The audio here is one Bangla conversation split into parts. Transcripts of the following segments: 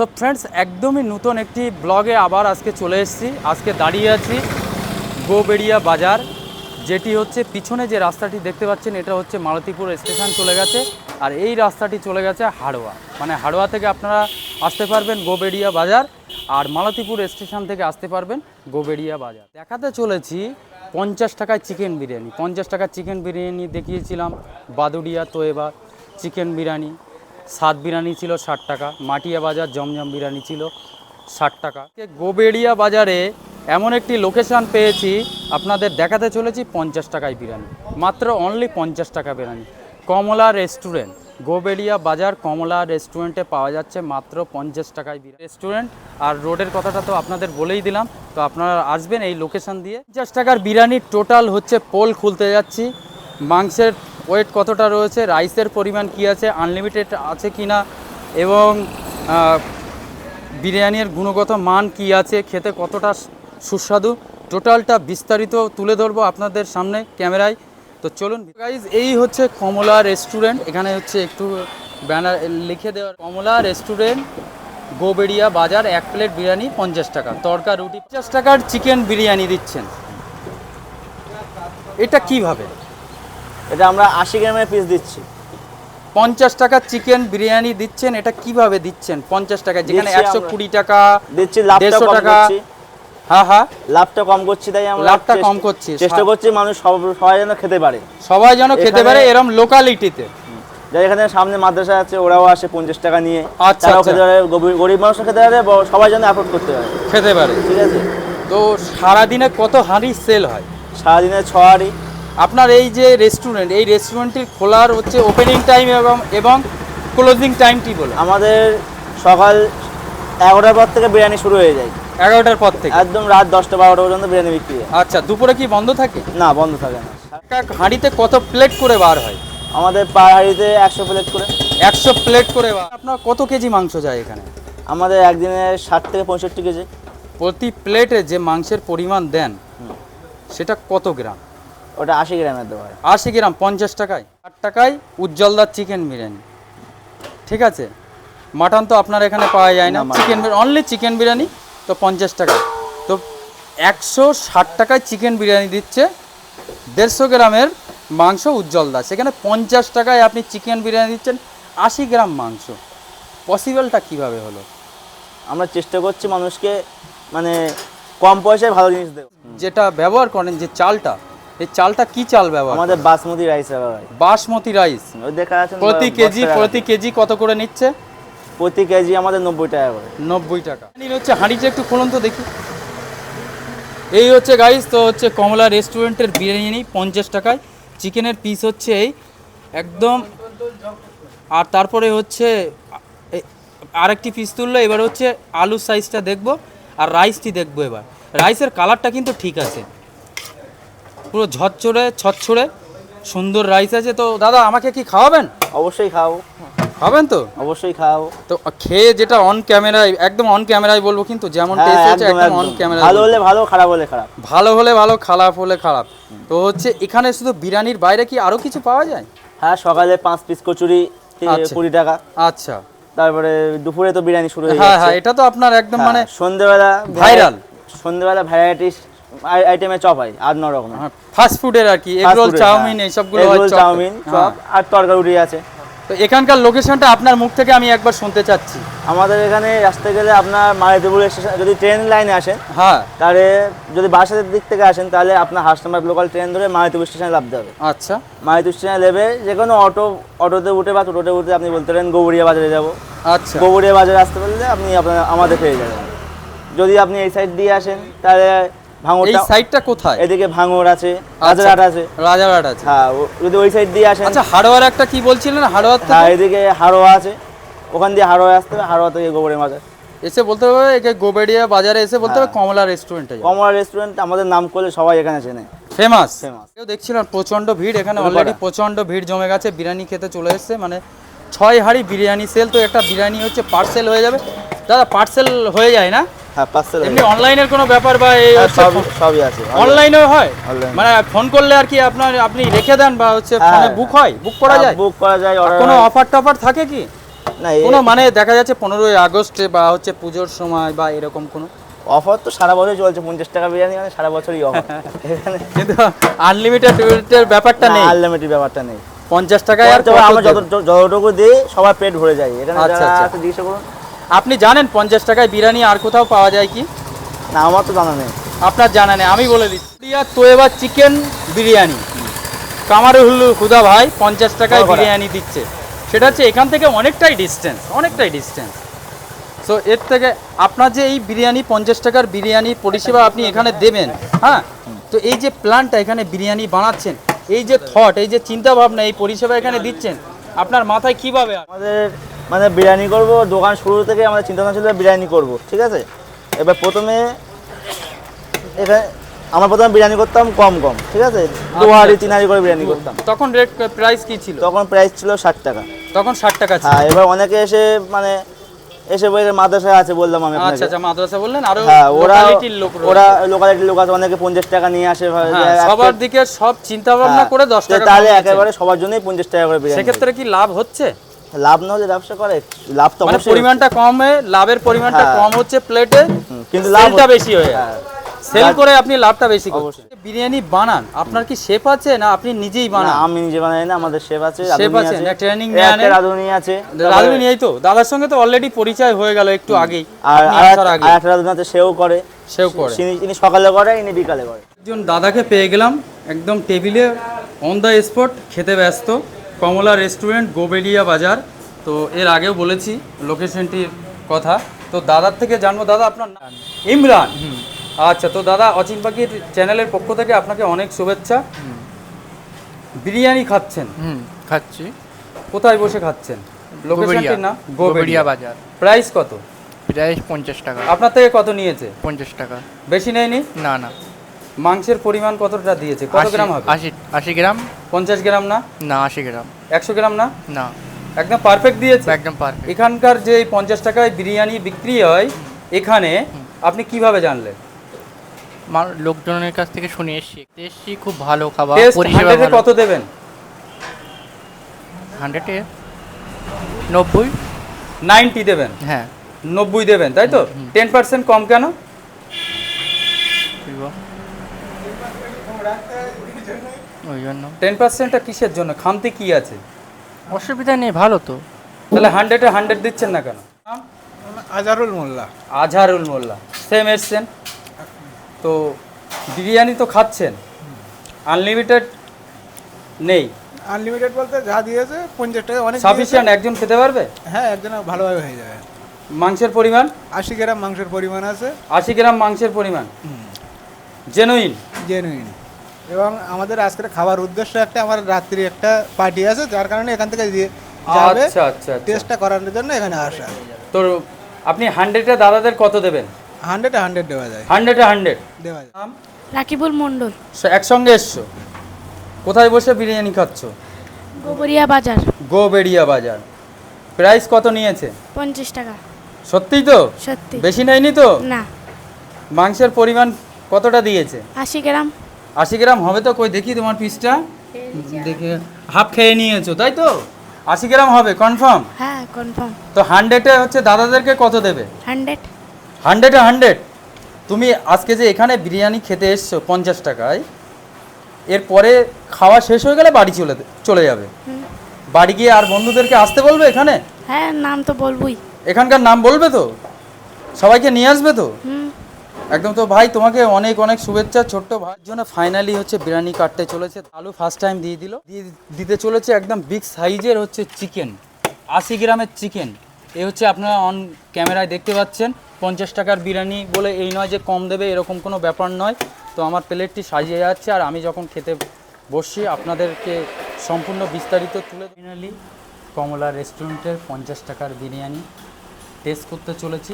সো ফ্রেন্ডস একদমই নতুন একটি ব্লগে আবার আজকে চলে এসেছি। আজকে দাঁড়িয়ে আছি গোবেড়িয়া বাজার, যেটি হচ্ছে পিছনে যে রাস্তাটি দেখতে পাচ্ছেন, এটা হচ্ছে মালতীপুর স্টেশন চলে গেছে। আর এই রাস্তাটি চলে গেছে হাড়োয়া। মানে হাড়োয়া থেকে আপনারা আসতে পারবেন গোবেড়িয়া বাজার আর মালতীপুর স্টেশন থেকে আসতে পারবেন গোবেড়িয়া বাজার। দেখাতে চলেছি পঞ্চাশ টাকায় চিকেন বিরিয়ানি। পঞ্চাশ টাকার চিকেন বিরিয়ানি দেখিয়েছিলাম, বাদুড়িয়া তো এবার চিকেন বিরিয়ানি। সাত বিরিয়ানি ছিল ষাট টাকা, মাটিয়া বাজার জমজম বিরিয়ানি ছিল ষাট টাকা। গোবেড়িয়া বাজারে এমন একটি লোকেশন পেয়েছি, আপনাদের দেখাতে চলেছি পঞ্চাশ টাকায় বিরিয়ানি, মাত্র অনলি পঞ্চাশ টাকা বিরিয়ানি। কমলা রেস্টুরেন্ট গোবেড়িয়া বাজার কমলা রেস্টুরেন্টে পাওয়া যাচ্ছে মাত্র পঞ্চাশ টাকায় বিরিয়ানি। রেস্টুরেন্ট আর রোডের কথাটা তো আপনাদের বলেই দিলাম, তো আপনারা আসবেন এই লোকেশন দিয়ে। পঞ্চাশ টাকার বিরিয়ানির টোটাল হচ্ছে পোল খুলতে যাচ্ছি, মাংসের ওয়েট কতটা রয়েছে? রাইসের পরিমাণ কি আছে? আনলিমিটেড আছে কি না? এবং বিরিয়ানির গুণগত মান কি আছে? খেতে কতটা সুস্বাদু? টোটালটা বিস্তারিত তুলে ধরবো আপনাদের সামনে ক্যামেরায়। তো চলুন গাইজ এই হচ্ছে কমলা রেস্টুরেন্ট। এখানে হচ্ছে একটু ব্যানার লিখে দেওয়ার কমলা রেস্টুরেন্ট গোবেড়িয়া বাজার, এক প্লেট বিরিয়ানি পঞ্চাশ টাকা। তড়কা রুটি, পঞ্চাশ টাকার চিকেন বিরিয়ানি দিচ্ছেন। এটা কীভাবে? এটা আমরা আশি গ্রামের পিস দিচ্ছি। পঞ্চাশ টাকা চিকেন বিরিয়ানি দিচ্ছেন এটা কীভাবে দিচ্ছেন? পঞ্চাশ টাকা যেখানে একশো কুড়ি টাকা দিচ্ছি দেড়শো টাকা। হ্যাঁ হ্যাঁ। লাভটা কম করছি তাই আমরা লাভটা কম করছি। চেষ্টা করছি মানুষ সবাই যেন খেতে পারে। সবাই যেন খেতে পারে এরম লোকালিটিতে যারা এখানে সামনে মাদ্রাসা আছে ওরাও আসে পঞ্চাশ টাকা নিয়ে। আচ্ছা, তারাও আচ্ছা। খেতে পারে গরিব- গরিব মানুষও খেতে পারে সবাই যেন অ্যাফোর্ড করতে পারে। খেতে পারে। ঠিক আছে? তো সারাদিনে কত হাঁড়ি সেল হয়? সারাদিনে ছ হাঁড়ি। আপনার এই যে রেস্টুরেন্ট এই রেস্টুরেন্টটির খোলার হচ্ছে ওপেনিং টাইম এবং এবং ক্লোজিং টাইমটি বলো। আমাদের সকাল এগারোটার পর থেকে বিরিয়ানি শুরু হয়ে যায়। এগারোটার পর থেকে? একদম রাত দশটা বারোটা পর্যন্ত বিরিয়ানি বিক্রি হয়। আচ্ছা দুপুরে কি বন্ধ থাকে? না বন্ধ থাকে না। হাঁড়িতে কত প্লেট করে বার হয়? আমাদের পার হাঁড়িতে একশো প্লেট করে। একশো প্লেট করে বার। আপনার কত কেজি মাংস যায় এখানে? আমাদের একদিনে ষাট থেকে পঁয়ষট্টি কেজি। প্রতি প্লেটে যে মাংসের পরিমাণ দেন সেটা কত গ্রাম? ওটা আশি গ্রামের দেওয়া হয় আশি গ্রাম পঞ্চাশ টাকায়। ষাট টাকায় উজ্জ্বলদার চিকেন বিরিয়ানি। ঠিক আছে? মাটন তো আপনার এখানে পাওয়া যায় না। চিকেন অনলি চিকেন বিরিয়ানি তো পঞ্চাশ টাকা। তো একশো ষাট টাকায় চিকেন বিরিয়ানি দিচ্ছে দেড়শো গ্রামের মাংস উজ্জ্বলদা। সেখানে পঞ্চাশ টাকায় আপনি চিকেন বিরিয়ানি দিচ্ছেন আশি গ্রাম মাংস। পসিবলটা কীভাবে হলো? আমরা চেষ্টা করছি মানুষকে মানে কম পয়সায় ভালো জিনিস দেবো যেটা ব্যবহার করেন যে চালটা এই চালটা কি চাল ব্যবহার আমাদের বাসমতি রাইস বাসমতি রাইস ওই দেখা যাচ্ছে প্রতি কেজি প্রতি কেজি কত করে নিচ্ছে? প্রতি কেজি আমাদের নব্বই টাকা করে। নব্বই টাকা। হচ্ছে হাঁড়িটা একটু খুলুন তো দেখি। এই হচ্ছে গাইস তো হচ্ছে কমলা রেস্টুরেন্টের বিরিয়ানি পঞ্চাশ টাকায়। চিকেনের পিস হচ্ছে এই একদম আর তারপরে হচ্ছে আরেকটি পিস তুললো এবার হচ্ছে আলুর সাইজটা দেখব আর রাইসটি দেখব এবার। রাইসের কালারটা কিন্তু ঠিক আছে। পুরো ঝরঝরে ছচ্ছরে সুন্দর রাইস আছে। তো দাদা আমাকে কি খাওয়াবেন? অবশ্যই খাও খাবেন তো? অবশ্যই খাও তো খেয়ে যেটা অন ক্যামেরায় একদম অন ক্যামেরায় বলব কিন্তু যেমন হ্যাঁ টেস্ট হচ্ছে একদম অন ক্যামেরায় ভালো হলে ভালো খারাপ হলে খারাপ। ভালো হলে ভালো খারাপ হলে খারাপ। তো হচ্ছে এখানে শুধু বিরিয়ানির বাইরে কি আরও কিছু পাওয়া যায়? হ্যাঁ সকালে পাঁচ পিস কচুরি আচ্ছা। কুড়ি টাকা। আচ্ছা। তারপরে দুপুরে তো বিরিয়ানি শুরু হয়ে হ্যাঁ হ্যাঁ এটা তো আপনার একদম হ্যাঁ, মানে সন্ধ্যেবেলা ভাইরাল। সন্ধ্যেবেলা ভ্যারাইটিস আইটেমের চপ হয় আর ন রকমের। ফাস্ট ফুডের আর কি এগ রোল চাউমিন হ্যাঁ। এইসবগুলো হয় চপ। চাউমিন হ্যাঁ। চপ আর তরকারি আছে। তো এখানকার লোকেশনটা আপনার মুখ থেকে আমি একবার শুনতে চাচ্ছি। আমাদের এখানে আসতে গেলে আপনার মালিদেপুর স্টেশন যদি ট্রেন লাইনে আসেন হ্যাঁ। তাহলে যদি বাসাতের দিক থেকে আসেন তাহলে আপনার হাসনাবাদ লোকাল ট্রেন ধরে মালিদেপুর স্টেশনে লাভতে হবে। আচ্ছা। মালিদেপুর স্টেশনে নেবে যে কোনো অটো অটোতে উঠে বা টোটোতে উঠে আপনি বলতে পারেন গৌড়িয়া বাজারে যাব। আচ্ছা। গৌড়িয়া বাজারে আসতে পারলে আপনি আপনার আমাদের পেয়ে যাবেন। যদি আপনি এই সাইড দিয়ে আসেন তাহলে এই ভাঙড়টা সাইডটা কোথায়? এদিকে ভাঙড় আছে আচ্ছা। রাজারহাট আছে। রাজারহাট আছে। হ্যাঁ যদি ওই সাইড দিয়ে আসেন। আচ্ছা হাড়োয়ার একটা কি বলছিলেন? হাড়োয়ার হ্যাঁ এদিকে হাড়োয়া আছে। ওখান দিয়ে হাড়োয়া আসতে হবে হাড়োয়া থেকে গোবরের বাজার এসে বলতে হবে একে গোবেড়িয়া বাজারে এসে বলতে হবে হ্যাঁ। কমলা রেস্টুরেন্টে কমলা রেস্টুরেন্ট আমাদের নাম করলে সবাই এখানে চেনে। Famous Famous। কেউ দেখছিলাম প্রচণ্ড ভিড় এখানে অলরেডি। প্রচণ্ড ভিড় জমে গেছে বিরিয়ানি খেতে চলে এসেছে মানে ছয় হাঁড়ি বিরিয়ানি সেল তো একটা বিরিয়ানি হচ্ছে পার্সেল হয়ে যাবে। দাদা পার্সেল হয়ে যায় না? হ্যাঁ পার্সেল এমনি অনলাইনের কোনো ব্যাপার বা এই সবই সবই আছে। অনলাইনেও হয়? মানে ফোন করলে আর কি আপনার আপনি রেখে দেন বা হচ্ছে হ্যাঁ। ফোনে বুক হয়? বুক করা যায়? বুক করা যায় কোনো অফার টফার থাকে কি? না কোনো মানে দেখা যাচ্ছে পনেরোই আগস্টে বা হচ্ছে পুজোর সময় বা এরকম কোনো? অফার তো সারা বছর চলছে পঞ্চাশ টাকা বিরিয়ানি মানে সারা বছরই অফার কিন্তু আনলিমিটেড ব্যাপারটা নেই। আনলিমিটেড ব্যাপারটা নেই। পঞ্চাশ টাকায় আর আমরা যতটুকু দিই সবার পেট ভরে যায়। এখানে আচ্ছা, আচ্ছা। জিজ্ঞাসা করুন। আপনি জানেন পঞ্চাশ টাকায় বিরিয়ানি আর কোথাও পাওয়া যায় কি? না আমার তো জানা নেই। আপনার জানা নেই আমি বলে দিচ্ছি। তোয়েবা চিকেন বিরিয়ানি। কামারুল খুদা ভাই পঞ্চাশ টাকায় বিরিয়ানি দিচ্ছে। সেটা হচ্ছে এখান থেকে অনেকটাই ডিস্টেন্স অনেকটাই ডিস্টেন্স সো এর থেকে আপনার যে এই বিরিয়ানি পঞ্চাশ টাকার বিরিয়ানি পরিষেবা আপনি এখানে দেবেন হ্যাঁ? তো এই যে প্ল্যানটা এখানে বিরিয়ানি বানাচ্ছেন এই যে থট এই যে চিন্তা ভাবনা এই পরিষেবা এখানে দিচ্ছেন আপনার মাথায় কীভাবে আমাদের মানে বিরিয়ানি করব দোকান শুরু থেকে আমাদের চিন্তা ভাবনা ছিল বিরিয়ানি করব ঠিক আছে? এবার প্রথমে এখানে আমরা প্রথমে বিরিয়ানি করতাম কম কম ঠিক আছে? দু হাড়ি তিন হাড়ি করে বিরিয়ানি করতাম। তখন রেট প্রাইস কি ছিল? তখন প্রাইস ছিল ষাট টাকা। তখন ষাট টাকা ছিল। হ্যাঁ এবার অনেকে এসে মানে এসে বলে মাদ্রাসায় আছে বললাম আমি আচ্ছা আচ্ছা মাদ্রাসা বললেন আরও হ্যাঁ ওরা লোকালিটির লোক ওরা লোকালিটির লোক আছে অনেকে পঞ্চাশ টাকা নিয়ে আসে হ্যাঁ, সবার দিকে সব চিন্তা ভাবনা হ্যাঁ, করে দশ তো টাকা তাহলে একেবারে সবার জন্যই পঞ্চাশ টাকা করে বিরিয়ানি। সেক্ষেত্রে কি লাভ হচ্ছে? লাভ না হলে ব্যবসা করে লাভ তো মানে পরিমাণটা কমে লাভের পরিমাণটা হ্যাঁ। কম হচ্ছে প্লেটে কিন্তু লাভটা বেশি হয়ে হ্যাঁ। সেল করে আপনি লাভটা বেশি করছেন। বিরিয়ানি বানান আপনার কি শেফ আছে না আপনি নিজেই বানান? আমি নিজে বানাই না আমাদের শেফ আছে শেফ আছে, না ট্রেনিং একটা রাঁধুনি আছে। রাজু নিয়েই তো? দাদার সঙ্গে তো অলরেডি পরিচয় হয়ে গেল একটু আগেই। আর আর আর একটা রাঁধুনি আছে সেও করে। সেও করে। ইনি ইনি সকালে করে ইনি বিকালে করে। একজন দাদাকে পেয়ে গেলাম একদম টেবিলে অন দ্য স্পট খেতে ব্যস্ত। কমলা রেস্টুরেন্ট গোবেলিয়া বাজার। তো এর আগেও বলেছি লোকেশনটির কথা। তো দাদার থেকে জানব দাদা আপনার নাম? ইমরান। আচ্ছা তো দাদা অচিন পাখির চ্যানেলের পক্ষ থেকে আপনাকে অনেক শুভেচ্ছা। বিরিয়ানি খাচ্ছেন? হুম খাচ্ছি। কোথায় বসে খাচ্ছেন? লোকেশনটির গোবরিয়া বাজার। প্রাইস কত? প্রাইস পঞ্চাশ টাকা। আপনার থেকে কত নিয়েছে? পঞ্চাশ টাকা। বেশি নেয়নি? না না। মাংসের পরিমাণ কতটা দিয়েছে? কত গ্রাম হবে? আশি আশি গ্রাম? পঞ্চাশ গ্রাম না? না আশি গ্রাম। একশো গ্রাম না? না। একদম পারফেক্ট দিয়েছে? একদম পারফেক্ট এখানকার যে পঞ্চাশ টাকায় বিরিয়ানি বিক্রি হয় এখানে আপনি কীভাবে জানলেন? লোকজনের কাছ থেকে শুনে এসছি। এসছি খুব ভালো খাবার পরিষেবা কত দেবেন? হান্ড্রেডে নব্বই? নাইনটি দেবেন? হ্যাঁ। নব্বই দেবেন তাই তো? টেন পার্সেন্ট কম কেন কি বল? ওই জন্য টেন পার্সেন্টটা কিসের জন্য? খামতি কি আছে? অসুবিধা নেই ভালো তো। তাহলে হান্ড্রেডে হান্ড্রেড দিচ্ছেন না কেন? আজারুল মোল্লা। আজহারুল মোল্লা সেম এসছেন তো বিরিয়ানি তো খাচ্ছেন। আনলিমিটেড নেই। আনলিমিটেড বলতে যা দিয়েছে পঞ্চাশ টাকা অনেক সাফিসিয়েন্ট একজন খেতে পারবে? হ্যাঁ একজন ভালোভাবে হয়ে যাবে। মাংসের পরিমাণ? আশি গ্রাম মাংসের পরিমাণ আছে। আশি গ্রাম মাংসের পরিমাণ। জেনুইন জেনুইন এবং আমাদের আজকের খাবার উদ্দেশ্য একটা আমার রাত্রি একটা পার্টি আছে যার কারণে এখান থেকে দিয়ে যাবে আচ্ছা আচ্ছা আচ্ছা। টেস্টটা করানোর জন্য এখানে আসা। তো আপনি হান্ড্রেডে দাদাদের কত দেবেন? হান্ড্রেডে হান্ড্রেড দেওয়া যায়। হান্ড্রেডে হান্ড্রেড দেওয়া যায়। রাকিবুল মণ্ডল। একসঙ্গে এসছো? কোথায় বসে বিরিয়ানি খাচ্ছ? গোবরিয়া বাজার। গো বেড়িয়া বাজার। প্রাইস কত নিয়েছে? পঞ্চাশ টাকা। সত্যিই তো? সত্যি। বেশি নেয়নি তো? না। মাংসের পরিমাণ কতটা দিয়েছে? আশি গ্রাম। আশি গ্রাম হবে তো কই দেখি তোমার পিসটা দেখে হাফ খেয়ে নিয়েছো তাই তো? আশি গ্রাম হবে কনফার্ম হ্যাঁ কনফার্ম তো হান্ড্রেডে হচ্ছে দাদাদেরকে কত দেবে? হান্ড্রেড হান্ড্রেডে হান্ড্রেড তুমি আজকে যে এখানে বিরিয়ানি খেতে এসছো পঞ্চাশ টাকায় এরপরে খাওয়া শেষ হয়ে গেলে বাড়ি চলে চলে যাবে। বাড়ি গিয়ে আর বন্ধুদেরকে আসতে বলবে এখানে? হ্যাঁ নাম তো বলবই। এখানকার নাম বলবে তো? সবাইকে নিয়ে আসবে তো? একদম তো ভাই, তোমাকে অনেক অনেক শুভেচ্ছা। ছোট্ট ভাইয়ের জন্য ফাইনালি হচ্ছে বিরিয়ানি কাটতে চলেছে। আলু ফার্স্ট টাইম দিয়ে দিল। দিতে চলেছে একদম বিগ সাইজের হচ্ছে চিকেন আশি গ্রামের চিকেন এ হচ্ছে আপনারা অন ক্যামেরায় দেখতে পাচ্ছেন। পঞ্চাশ টাকার বিরিয়ানি বলে এই নয় যে কম দেবে, এরকম কোনো ব্যাপার নয়। তো আমার প্লেটটি সাজিয়ে যাচ্ছে আর আমি যখন খেতে বসছি, আপনাদেরকে সম্পূর্ণ বিস্তারিত তুলে ফাইনালি কমলা রেস্টুরেন্টের পঞ্চাশ টাকার বিরিয়ানি। টেস্ট করতে চলেছি।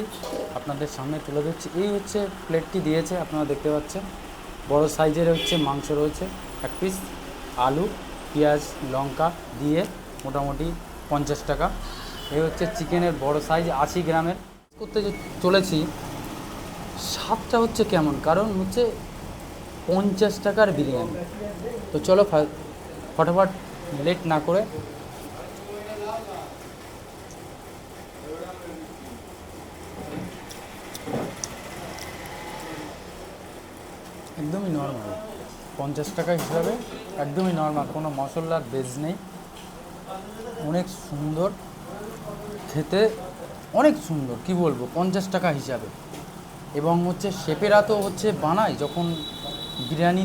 আপনাদের সামনে তুলে দিচ্ছি এই হচ্ছে প্লেটটি দিয়েছে, আপনারা দেখতে পাচ্ছেন। বড় সাইজের হচ্ছে মাংস রয়েছে। এক পিস আলু, পেঁয়াজ, লঙ্কা দিয়ে মোটামুটি পঞ্চাশ টাকা। এই হচ্ছে চিকেনের বড় সাইজ আশি গ্রামের। করতে চলেছি, স্বাদটা হচ্ছে কেমন? কারণ হচ্ছে পঞ্চাশ টাকার বিরিয়ানি। তো চলো ফটাফট লেট না করে একদমই নর্মাল পঞ্চাশ টাকা হিসাবে একদমই নর্মাল কোনো মশলার বেজ নেই। অনেক সুন্দর, খেতে অনেক সুন্দর, কি বলব? পঞ্চাশ টাকা হিসাবে। এবং হচ্ছে শেপেরা তো হচ্ছে বানায়, যখন বিরিয়ানি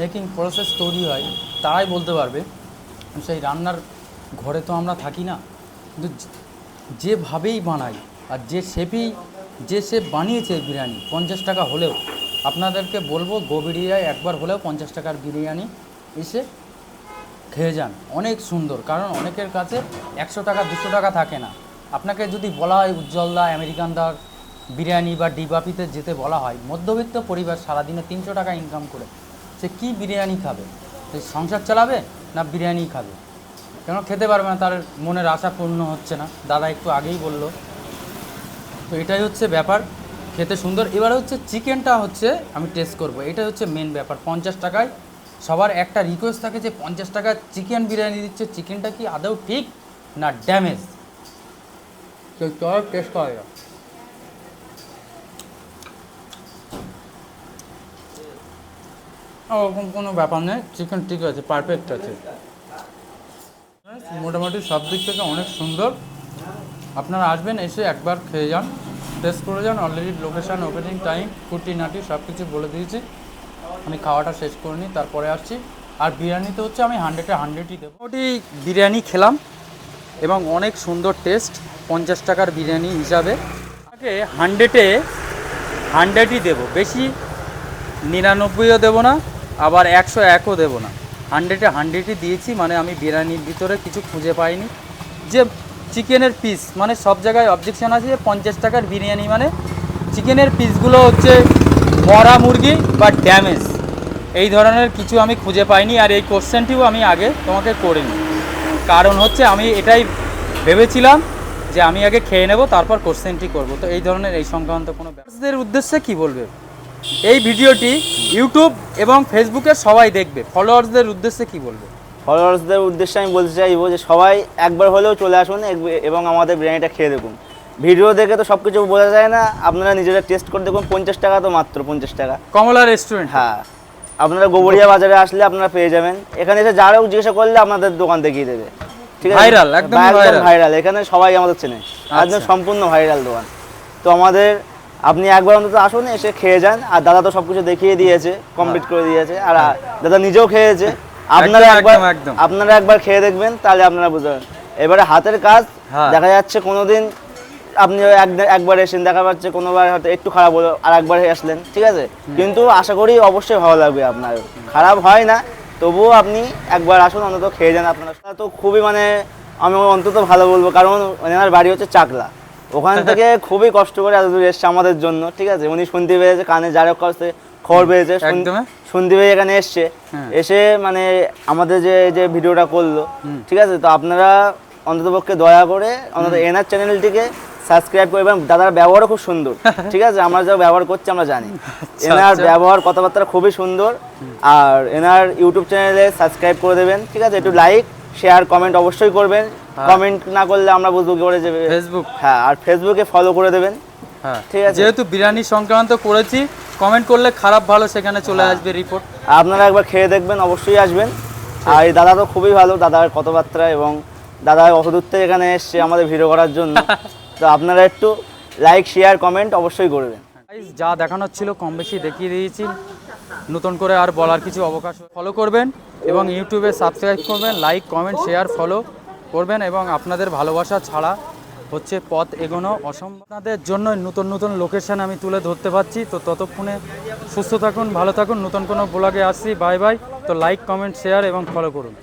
মেকিং প্রসেস তৈরি হয়, তারাই বলতে পারবে। সেই রান্নার ঘরে তো আমরা থাকি না। কিন্তু যেভাবেই বানাই, আর যে শেফেই, যে শেফ বানিয়েছে বিরিয়ানি, পঞ্চাশ টাকা হলেও আপনাদেরকে বলব গোবিরিয়ায় একবার হলেও পঞ্চাশ টাকার বিরিয়ানি এসে খেয়ে যান। অনেক সুন্দর, কারণ অনেকের কাছে একশো টাকা, দুশো টাকা থাকে না। আপনাকে যদি বলা হয় উজ্জ্বলদা আমেরিকান দার বিরিয়ানি বা ডিবাপিতে যেতে বলা হয়, মধ্যবিত্ত পরিবার সারাদিনে তিনশো টাকা ইনকাম করে, সে কি বিরিয়ানি খাবে? সে সংসার চালাবে না বিরিয়ানি খাবে? কেন? খেতে পারবে না, তার মনের আশা পূর্ণ হচ্ছে না। দাদা একটু আগেই বলল। তো এটাই হচ্ছে ব্যাপার। খেতে সুন্দর। এবার হচ্ছে চিকেনটা হচ্ছে আমি টেস্ট করব। এটা হচ্ছে মেন ব্যাপার। পঞ্চাশ টাকায় সবার একটা রিকোয়েস্ট থাকে যে পঞ্চাশ টাকা চিকেন বিরিয়ানি দিচ্ছে। চিকেনটা কি আদৌ ঠিক না ড্যামেজ তো টেস্ট করা যাক। ওরকম কোনো ব্যাপার নেই। চিকেন ঠিক আছে পারফেক্ট আছে। মোটামুটি সব দিক থেকে অনেক সুন্দর। আপনারা আসবেন, এসে একবার খেয়ে যান। টেস্ট করে যান অলরেডি লোকেশান ওপেনিং টাইম কুটি নাটি সব কিছু বলে দিয়েছি। আমি খাওয়াটা শেষ করে নিই, তারপরে আসছি। আর বিরিয়ানিতে হচ্ছে আমি হান্ড্রেডে হান্ড্রেডই দেবো। মোটামুটি বিরিয়ানি খেলাম, এবং অনেক সুন্দর টেস্ট পঞ্চাশ টাকার বিরিয়ানি হিসাবে। আপনাকে হান্ড্রেডে হান্ড্রেডই দেবো, বেশি নিরানব্বইও দেবো না, আবার একশো একও দেবো না। হান্ড্রেডে হান্ড্রেডই দিয়েছি মানে আমি বিরিয়ানির ভিতরে কিছু খুঁজে পাইনি। যে চিকেনের পিস মানে সব জায়গায় অবজেকশন আছে যে পঞ্চাশ টাকার বিরিয়ানি মানে চিকেনের পিসগুলো হচ্ছে মরা মুরগি বা ড্যামেজ। এই ধরনের কিছু আমি খুঁজে পাইনি আর এই কোশ্চেনটিও আমি আগে তোমাকে করিনি। কারণ হচ্ছে আমি এটাই ভেবেছিলাম যে আমি আগে খেয়ে নেব, তারপর কোশ্চেনটি করব। তো এই ধরনের এই সংক্রান্ত কোনো ব্যাপারদের উদ্দেশ্যে কি বলবে? এই ভিডিওটি ইউটিউব এবং ফেসবুকে সবাই দেখবে। ফলোয়ার্সদের উদ্দেশ্যে কি বলবে? ফলোয়ার্সদের উদ্দেশ্যে আমি বলতে চাইব যে সবাই একবার হলেও চলে আসুন এবং আমাদের বিরিয়ানিটা খেয়ে দেখুন। ভিডিও দেখে তো সব কিছু বোঝা যায় না আপনারা নিজেরা টেস্ট করে দেখুন পঞ্চাশ টাকা তো মাত্র পঞ্চাশ টাকা। কমলা রেস্টুরেন্ট হ্যাঁ আপনারা গোবরিয়া বাজারে আসলে আপনারা পেয়ে যাবেন। এখানে এসে যারাও জিজ্ঞাসা করলে আপনাদের দোকান দেখিয়ে দেবে। ঠিক আছে? একদমই ভাইরাল এখানে সবাই আমাদের চেনে। একদম আচ্ছা। সম্পূর্ণ ভাইরাল দোকান। তো আমাদের আপনি একবার অন্তত আসুন এসে খেয়ে যান। আর দাদা তো সবকিছু দেখিয়ে দিয়েছে কমপ্লিট করে দিয়েছে। আর দাদা নিজেও খেয়েছে। আপনারা একবার। আপনারা খেয়ে দেখবেন তাহলে আপনারা বুঝতে পারবেন। এবারে হাতের কাজ হ্যাঁ। দেখা যাচ্ছে কোনোদিন আপনি একবার এসেন দেখা যাচ্ছে কোনোবার হয়তো একটু খারাপ হলো আর একবার আসলেন ঠিক আছে? কিন্তু আশা করি অবশ্যই ভালো লাগবে আপনার। খারাপ হয় না তবুও আপনি একবার আসুন অন্তত খেয়ে যান আপনারা তো খুবই মানে আমি অন্তত ভালো বলব কারণ ওনার বাড়ি হচ্ছে চাকলা। ওখান থেকে খুবই কষ্ট করে এত দূর এসছে আমাদের জন্য ঠিক আছে? উনি শুনতে পেয়েছে কানে যারা কাছ খবর পেয়েছে একদমই। এখানে এসছে। হ্যাঁ। এসে মানে আমাদের যে যে ভিডিওটা করল ঠিক আছে? তো আপনারা অন্ততপক্ষে দয়া করে অন্তত এনার চ্যানেলটিকে সাবস্ক্রাইব করবেন দাদার ব্যবহারও খুব সুন্দর ঠিক আছে? আমরা যা ব্যবহার করছি আমরা জানি। এনার আচ্ছা। ব্যবহার কথাবার্তা খুবই সুন্দর। আর এনার ইউটিউব চ্যানেলে সাবস্ক্রাইব করে দেবেন ঠিক আছে? একটু লাইক শেয়ার কমেন্ট অবশ্যই করবেন। কমেন্ট না করলে আমরা বুঝব কি করে যে ফেসবুক হ্যাঁ আর ফেসবুকে ফলো করে দেবেন। হ্যাঁ। ঠিক আছে। যেহেতু বিরিয়ানি সংক্রান্ত করেছি কমেন্ট করলে খারাপ ভালো সেখানে চলে আসবে রিপোর্ট আপনারা একবার খেয়ে দেখবেন অবশ্যই আসবেন। আর এই দাদা তো খুবই ভালো দাদার কথাবার্তা এবং দাদা অতদূর থেকে এখানে এসছে আমাদের ভিডিও করার জন্য। তো আপনারা একটু লাইক শেয়ার কমেন্ট অবশ্যই করবেন যা দেখানোর ছিল কম বেশি দেখিয়ে দিয়েছি। নতুন করে আর বলার কিছু অবকাশ ফলো করবেন এবং ইউটিউবে সাবস্ক্রাইব করবেন লাইক কমেন্ট শেয়ার ফলো করবেন এবং আপনাদের ভালোবাসা ছাড়া হচ্ছে পথ এগোনো। অসম্ভব জন্য নতুন নতুন লোকেশন আমি তুলে ধরতে পারছি। তো ততক্ষণে সুস্থ থাকুন, ভালো থাকুন। নতুন কোনো ব্লগে আসছি। Bye bye. তো লাইক কমেন্ট শেয়ার এবং ফলো করুন।